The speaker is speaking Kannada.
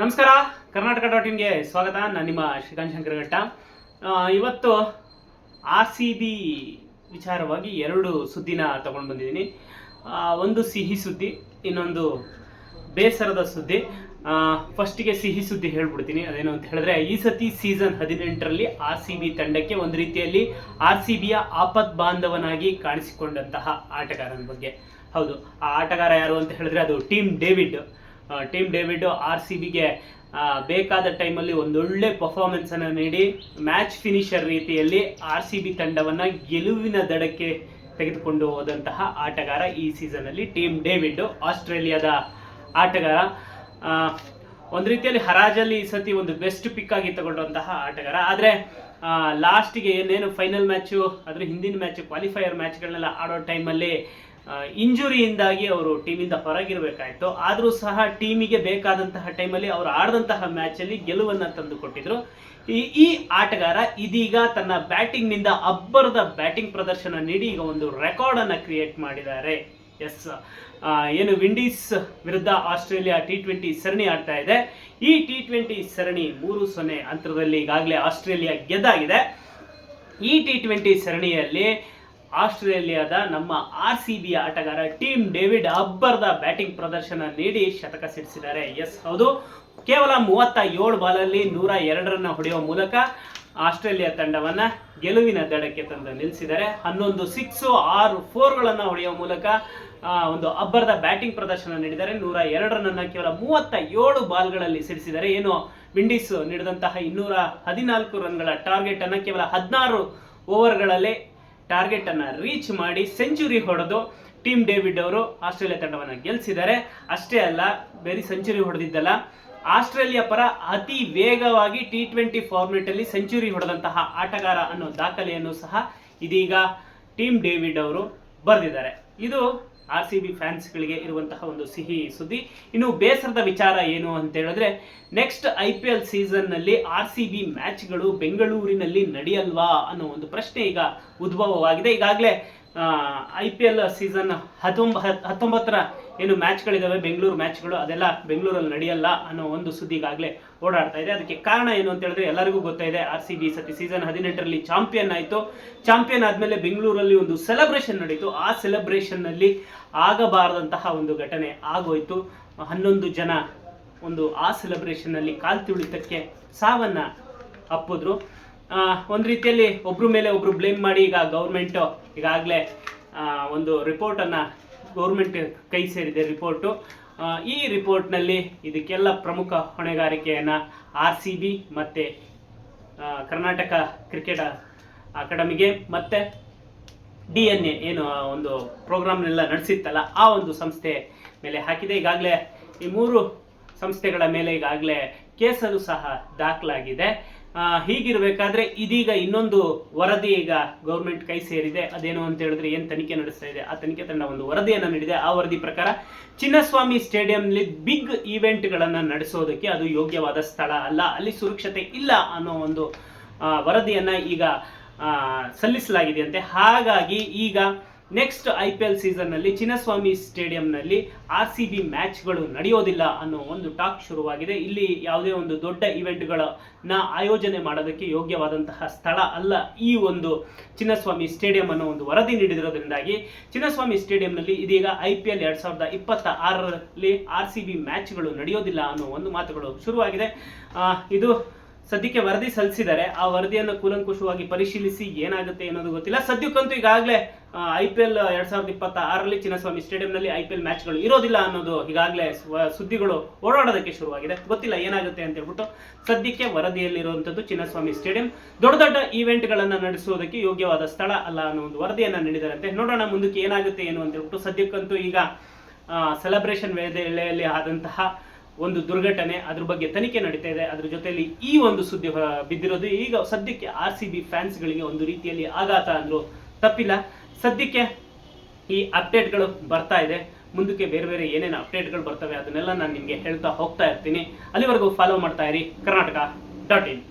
ನಮಸ್ಕಾರ, ಕರ್ನಾಟಕ ಡಾಟ್ ಇನ್ಗೆ ಸ್ವಾಗತ. ನಾನು ನಿಮ್ಮ ಶ್ರೀಕಾಂತ್ ಶಂಕರಘಟ್ಟ ಇವತ್ತು ಆರ್ ಸಿ ಬಿ ವಿಚಾರವಾಗಿ ಎರಡು ಸುದ್ದಿನ ತಗೊಂಡು ಬಂದಿದ್ದೀನಿ. ಒಂದು ಸಿಹಿ ಸುದ್ದಿ, ಇನ್ನೊಂದು ಬೇಸರದ ಸುದ್ದಿ. ಫಸ್ಟಿಗೆ ಸಿಹಿ ಸುದ್ದಿ ಹೇಳ್ಬಿಡ್ತೀನಿ. ಅದೇನು ಅಂತ ಹೇಳಿದ್ರೆ, ಈ ಸತಿ ಸೀಸನ್ ಹದಿನೆಂಟರಲ್ಲಿ ಆರ್ ಸಿ ಬಿ ತಂಡಕ್ಕೆ ಒಂದು ರೀತಿಯಲ್ಲಿ ಆರ್ ಸಿ ಬಿಯ ಆಪತ್ ಬಾಂಧವನಾಗಿ ಕಾಣಿಸಿಕೊಂಡಂತಹ ಆಟಗಾರನ ಬಗ್ಗೆ. ಹೌದು, ಆ ಆಟಗಾರ ಯಾರು ಅಂತ ಹೇಳಿದ್ರೆ ಅದು team David. Team David R C ಬಿಗೆ ಬೇಕಾದ ಟೈಮಲ್ಲಿ ಒಂದೊಳ್ಳೆ ಪರ್ಫಾರ್ಮೆನ್ಸನ್ನು ನೀಡಿ ಮ್ಯಾಚ್ ಫಿನಿಷರ್ ರೀತಿಯಲ್ಲಿ ಆರ್ ಸಿ ಬಿ ತಂಡವನ್ನು ಗೆಲುವಿನ ದಡಕ್ಕೆ ತೆಗೆದುಕೊಂಡು ಹೋದಂತಹ ಆಟಗಾರ ಈ ಸೀಸನಲ್ಲಿ ಟೀಮ್ ಡೇವಿಡ್, ಆಸ್ಟ್ರೇಲಿಯಾದ ಆಟಗಾರ. ಒಂದು ರೀತಿಯಲ್ಲಿ ಹರಾಜಲ್ಲಿ ಈ ಸತಿ ಒಂದು ಬೆಸ್ಟ್ ಪಿಕ್ ಆಗಿ ತಗೊಂಡಂತಹ ಆಟಗಾರ. ಆದರೆ ಲಾಸ್ಟಿಗೆ ಏನೇನು ಫೈನಲ್ ಮ್ಯಾಚು ಅದ್ರ ಹಿಂದಿನ ಮ್ಯಾಚ್ ಕ್ವಾಲಿಫೈಯರ್ ಮ್ಯಾಚ್ಗಳನ್ನೆಲ್ಲ ಆಡೋ ಟೈಮಲ್ಲಿ ಇಂಜುರಿಯಿಂದಾಗಿ ಅವರು ಟೀಮಿಂದ ಹೊರಗಿರಬೇಕಾಯಿತು. ಆದರೂ ಸಹ ಟೀಮಿಗೆ ಬೇಕಾದಂತಹ ಟೈಮಲ್ಲಿ ಅವರು ಆಡಿದಂತಹ ಮ್ಯಾಚಲ್ಲಿ ಗೆಲುವನ್ನು ತಂದು ಕೊಟ್ಟಿದ್ರು. ಈ ಈ ಆಟಗಾರ ಇದೀಗ ತನ್ನ ಬ್ಯಾಟಿಂಗ್ನಿಂದ ಅಬ್ಬರದ ಬ್ಯಾಟಿಂಗ್ ಪ್ರದರ್ಶನ ನೀಡಿ ಈಗ ಒಂದು ರೆಕಾರ್ಡನ್ನು ಕ್ರಿಯೇಟ್ ಮಾಡಿದ್ದಾರೆ. ಎಸ್ ಏನು ವಿಂಡೀಸ್ ವಿರುದ್ಧ ಆಸ್ಟ್ರೇಲಿಯಾ ಟಿ ಟ್ವೆಂಟಿ ಸರಣಿ ಆಡ್ತಾ ಇದೆ. ಈ ಟಿ ಟ್ವೆಂಟಿ ಸರಣಿ ಮೂರು ಸೊನ್ನೆ ಅಂತರದಲ್ಲಿ ಈಗಾಗಲೇ ಆಸ್ಟ್ರೇಲಿಯಾ ಗೆದ್ದಾಗಿದೆ. ಈ ಟಿ ಟ್ವೆಂಟಿ ಸರಣಿಯಲ್ಲಿ ಆಸ್ಟ್ರೇಲಿಯಾದ ನಮ್ಮ ಆರ್ ಸಿ ಬಿ ಆಟಗಾರ ಟೀಮ್ ಡೇವಿಡ್ ಅಬ್ಬರ್ದ ಬ್ಯಾಟಿಂಗ್ ಪ್ರದರ್ಶನ ನೀಡಿ ಶತಕ ಸಿಡಿಸಿದ್ದಾರೆ. ಎಸ್ ಹೌದು. ಕೇವಲ ಮೂವತ್ತ ಏಳು ಬಾಲಲ್ಲಿ ನೂರ ಎರಡರನ್ನು ಹೊಡೆಯುವ ಮೂಲಕ ಆಸ್ಟ್ರೇಲಿಯಾ ತಂಡವನ್ನ ಗೆಲುವಿನ ದಡಕ್ಕೆ ತಂದು ನಿಲ್ಲಿಸಿದ್ದಾರೆ. ಹನ್ನೊಂದು ಸಿಕ್ಸು ಆರು ಫೋರ್ಗಳನ್ನು ಹೊಡೆಯುವ ಮೂಲಕ ಒಂದು ಅಬ್ಬರದ ಬ್ಯಾಟಿಂಗ್ ಪ್ರದರ್ಶನ ನೀಡಿದ್ದಾರೆ. ನೂರ ಎರಡರನ್ನ ಕೇವಲ ಮೂವತ್ತ ಏಳು ಬಾಲ್ಗಳಲ್ಲಿ ಸಿಡಿಸಿದ್ದಾರೆ. ಏನು, ವಿಂಡೀಸ್ ನೀಡಿದಂತಹ ಇನ್ನೂರ ಹದಿನಾಲ್ಕು ರನ್ಗಳ ಟಾರ್ಗೆಟ್ ಅನ್ನ ಕೇವಲ ಹದಿನಾರು ಓವರ್ಗಳಲ್ಲಿ ಟಾರ್ಗೆಟ್ ಅನ್ನ ರೀಚ್ ಮಾಡಿ ಸೆಂಚುರಿ ಹೊಡೆದು ಟೀಮ್ ಡೇವಿಡ್ ಅವರು ಆಸ್ಟ್ರೇಲಿಯಾ ತಂಡವನ್ನು ಗೆಲ್ಲಿಸಿದ್ದಾರೆ ಅಷ್ಟೇ ಅಲ್ಲ, ಬೇರೆ ಸೆಂಚುರಿ ಹೊಡೆದಿದ್ದಲ್ಲ. ಆಸ್ಟ್ರೇಲಿಯಾ ಪರ ಅತಿ ವೇಗವಾಗಿ ಟಿ ಟ್ವೆಂಟಿ ಫಾರ್ಮೆಟ್ ಅಲ್ಲಿ ಸೆಂಚುರಿ ಹೊಡೆದಂತಹ ಆಟಗಾರ ಅನ್ನೋ ದಾಖಲೆಯನ್ನು ಸಹ ಇದೀಗ ಟೀಮ್ ಡೇವಿಡ್ ಅವರು ಬರೆದಿದ್ದಾರೆ. ಇದು ಆರ್ ಸಿ ಬಿ ಫ್ಯಾನ್ಸ್ಗಳಿಗೆ ಇರುವಂತಹ ಒಂದು ಸಿಹಿ ಸುದ್ದಿ. ಇನ್ನು ಬೇಸರದ ವಿಚಾರ ಏನು ಅಂತ ಹೇಳಿದ್ರೆ ನೆಕ್ಸ್ಟ್ ಐ ಪಿ ಎಲ್ ಸೀಸನ್ನಲ್ಲಿ ಆರ್ ಸಿ ಬಿ ಮ್ಯಾಚ್ಗಳು ಬೆಂಗಳೂರಿನಲ್ಲಿ ನಡೆಯಲ್ವಾ ಅನ್ನೋ ಒಂದು ಪ್ರಶ್ನೆ ಈಗ ಉದ್ಭವವಾಗಿದೆ. ಈಗಾಗಲೇ ಐ ಪಿ ಎಲ್ ಸೀಸನ್ ಹತ್ತೊಂಬ ಹತ್- ಹತ್ತೊಂಬತ್ತರ ಏನು ಮ್ಯಾಚ್ಗಳಿದ್ದಾವೆ ಬೆಂಗಳೂರು ಮ್ಯಾಚ್ಗಳು ಅದೆಲ್ಲ ಬೆಂಗಳೂರಲ್ಲಿ ನಡೆಯಲ್ಲ ಅನ್ನೋ ಒಂದು ಸುದ್ದಿ ಈಗಾಗಲೇ ಓಡಾಡ್ತಾ ಇದೆ. ಅದಕ್ಕೆ ಕಾರಣ ಏನು ಅಂತ ಹೇಳಿದ್ರೆ ಎಲ್ಲರಿಗೂ ಗೊತ್ತಾಯಿದೆ ಆರ್ ಸಿ ಬಿ ಸತಿ ಸೀಸನ್ ಹದಿನೆಂಟರಲ್ಲಿ ಚಾಂಪಿಯನ್ ಆಯಿತು. ಚಾಂಪಿಯನ್ ಆದಮೇಲೆ ಬೆಂಗಳೂರಲ್ಲಿ ಒಂದು ಸೆಲೆಬ್ರೇಷನ್ ನಡೀತು. ಆ ಸೆಲೆಬ್ರೇಷನ್ನಲ್ಲಿ ಆಗಬಾರದಂತಹ ಒಂದು ಘಟನೆ ಆಗೋಯ್ತು. ಹನ್ನೊಂದು ಜನ ಒಂದು ಆ ಸೆಲೆಬ್ರೇಷನ್ನಲ್ಲಿ ಕಾಲ್ ತುಳಿತಕ್ಕೆ ಸಾವನ್ನ ಅಪ್ಪಿದ್ರು. ಒಂದು ರೀತಿಯಲ್ಲಿ ಒಬ್ರು ಮೇಲೆ ಒಬ್ರು ಬ್ಲೇಮ್ ಮಾಡಿ ಈಗ ಗೌರ್ಮೆಂಟು ಈಗಾಗಲೇ ಒಂದು ರಿಪೋರ್ಟನ್ನು ಗೌರ್ಮೆಂಟ್ ಕೈ ಸೇರಿದೆ ರಿಪೋರ್ಟು ಈ ರಿಪೋರ್ಟ್ನಲ್ಲಿ ಇದಕ್ಕೆಲ್ಲ ಪ್ರಮುಖ ಹೊಣೆಗಾರಿಕೆಯನ್ನು ಆರ್ ಸಿ ಬಿ ಮತ್ತು ಕರ್ನಾಟಕ ಕ್ರಿಕೆಟ್ ಅಕಾಡೆಮಿಗೆ ಮತ್ತು ಡಿ ಎನ್ ಎ ಏನು ಒಂದು ಪ್ರೋಗ್ರಾಮ್ನೆಲ್ಲ ನಡೆಸಿತ್ತಲ್ಲ, ಆ ಒಂದು ಸಂಸ್ಥೆ ಮೇಲೆ ಹಾಕಿದೆ. ಈಗಾಗಲೇ ಈ ಮೂರು ಸಂಸ್ಥೆಗಳ ಮೇಲೆ ಈಗಾಗಲೇ ಕೇಸಲ್ಲೂ ಸಹ ದಾಖಲಾಗಿದೆ. ಹೀಗಿರಬೇಕಾದ್ರೆ ಇದೀಗ ಇನ್ನೊಂದು ವರದಿ ಈಗ ಗೌರ್ಮೆಂಟ್ ಕೈ ಸೇರಿದೆ. ಅದೇನು ಅಂತ ಹೇಳಿದ್ರೆ ಏನು ತನಿಖೆ ನಡೆಸ್ತಾ ಇದೆ? ಆ ತನಿಖೆ ತಂಡ ಒಂದು ವರದಿಯನ್ನು ನೀಡಿದೆ. ಆ ವರದಿ ಪ್ರಕಾರ ಚಿನ್ನಸ್ವಾಮಿ ಸ್ಟೇಡಿಯಂನಲ್ಲಿ ಬಿಗ್ ಈವೆಂಟ್ಗಳನ್ನು ನಡೆಸೋದಕ್ಕೆ ಅದು ಯೋಗ್ಯವಾದ ಸ್ಥಳ ಅಲ್ಲ. ಅಲ್ಲಿ ಸುರಕ್ಷತೆ ಇಲ್ಲ ಅನ್ನೋ ಒಂದು ವರದಿಯನ್ನು ಈಗ ಸಲ್ಲಿಸಲಾಗಿದೆ ಅಂತೆ ಹಾಗಾಗಿ ಈಗ ನೆಕ್ಸ್ಟ್ ಐ ಪಿ ಎಲ್ ಸೀಸನ್ನಲ್ಲಿ ಚಿನ್ನಸ್ವಾಮಿ ಸ್ಟೇಡಿಯಂನಲ್ಲಿ ಆರ್ ಸಿ ಬಿ ಮ್ಯಾಚ್ಗಳು ನಡೆಯೋದಿಲ್ಲ ಅನ್ನೋ ಒಂದು ಟಾಕ್ ಶುರುವಾಗಿದೆ. ಇಲ್ಲಿ ಯಾವುದೇ ಒಂದು ದೊಡ್ಡ ಇವೆಂಟ್ಗಳನ್ನ ಆಯೋಜನೆ ಮಾಡೋದಕ್ಕೆ ಯೋಗ್ಯವಾದಂತಹ ಸ್ಥಳ ಅಲ್ಲ ಈ ಒಂದು ಚಿನ್ನಸ್ವಾಮಿ ಸ್ಟೇಡಿಯಂ ಅನ್ನೋ ಒಂದು ವರದಿ ನೀಡಿರೋದ್ರಿಂದಾಗಿ ಚಿನ್ನಸ್ವಾಮಿ ಸ್ಟೇಡಿಯಂನಲ್ಲಿ ಇದೀಗ ಐ ಪಿ ಎಲ್ ಎರಡು ಸಾವಿರದ ಇಪ್ಪತ್ತ ಆರರಲ್ಲಿ ಆರ್ ಸಿ ಬಿ ಮ್ಯಾಚ್ಗಳು ನಡೆಯೋದಿಲ್ಲ ಅನ್ನೋ ಒಂದು ಮಾತುಗಳು ಶುರುವಾಗಿದೆ. ಇದು ಸದ್ಯಕ್ಕೆ ವರದಿ ಸಲ್ಲಿಸಿದ್ದಾರೆ ಆ ವರದಿಯನ್ನು ಕೂಲಂಕುಷವಾಗಿ ಪರಿಶೀಲಿಸಿ ಏನಾಗುತ್ತೆ ಅನ್ನೋದು ಗೊತ್ತಿಲ್ಲ. ಸದ್ಯಕ್ಕಂತೂ ಈಗಾಗಲೇ ಐ ಪಿ ಎಲ್ ಎರಡ್ ಸಾವಿರದ ಇಪ್ಪತ್ತ ಆರರಲ್ಲಿ ಚಿನ್ನಸ್ವಾಮಿ ಸ್ಟೇಡಿಯಂನಲ್ಲಿ ಐ ಪಿ ಎಲ್ ಮ್ಯಾಚ್ಗಳು ಇರೋದಿಲ್ಲ ಅನ್ನೋದು ಈಗಾಗಲೇ ಸುದ್ದಿಗಳು ಓಡಾಡೋದಕ್ಕೆ ಶುರುವಾಗಿದೆ. ಗೊತ್ತಿಲ್ಲ ಏನಾಗುತ್ತೆ ಅಂತ ಹೇಳ್ಬಿಟ್ಟು ಸದ್ಯಕ್ಕೆ ವರದಿಯಲ್ಲಿರುವಂಥದ್ದು ಚಿನ್ನಸ್ವಾಮಿ ಸ್ಟೇಡಿಯಂ. ದೊಡ್ಡ ದೊಡ್ಡ ಈವೆಂಟ್ಗಳನ್ನು ನಡೆಸುವುದಕ್ಕೆ ಯೋಗ್ಯವಾದ ಸ್ಥಳ ಅಲ್ಲ ಅನ್ನೋ ಒಂದು ವರದಿಯನ್ನು ನೀಡಿದಾರಂತೆ. ನೋಡೋಣ ಮುಂದಕ್ಕೆ ಏನಾಗುತ್ತೆ ಏನು ಅಂತ ಹೇಳ್ಬಿಟ್ಟು ಸದ್ಯಕ್ಕಂತೂ ಈಗ ಸೆಲೆಬ್ರೇಷನ್ ವೇಳೆಯಲ್ಲಿ ಆದಂತಹ ಒಂದು ದುರ್ಘಟನೆ ಅದ್ರ ಬಗ್ಗೆ ತನಿಖೆ ನಡೀತಾ ಇದೆ. ಅದ್ರ ಜೊತೆಯಲ್ಲಿ ಈ ಒಂದು ಸುದ್ದಿ ಬಿದ್ದಿರೋದು ಈಗ ಸದ್ಯಕ್ಕೆ ಆರ್ ಸಿ ಬಿ ಫ್ಯಾನ್ಸ್ಗಳಿಗೆ ಒಂದು ರೀತಿಯಲ್ಲಿ ಆಘಾತ ಅಂದ್ರು ತಪ್ಪಿಲ್ಲ. ಸದ್ಯಕ್ಕೆ ಈ ಅಪ್ಡೇಟ್ಗಳು ಬರ್ತಾ ಇದೆ. ಮುಂದಕ್ಕೆ ಬೇರೆ ಬೇರೆ ಏನೇನು ಅಪ್ಡೇಟ್ಗಳು ಬರ್ತವೆ ಅದನ್ನೆಲ್ಲ ನಾನು ನಿಮಗೆ ಹೇಳ್ತಾ ಹೋಗ್ತಾ ಇರ್ತೀನಿ. ಅಲ್ಲಿವರೆಗೂ ಫಾಲೋ ಮಾಡ್ತಾ ಇರಿ. Karnataka dot in.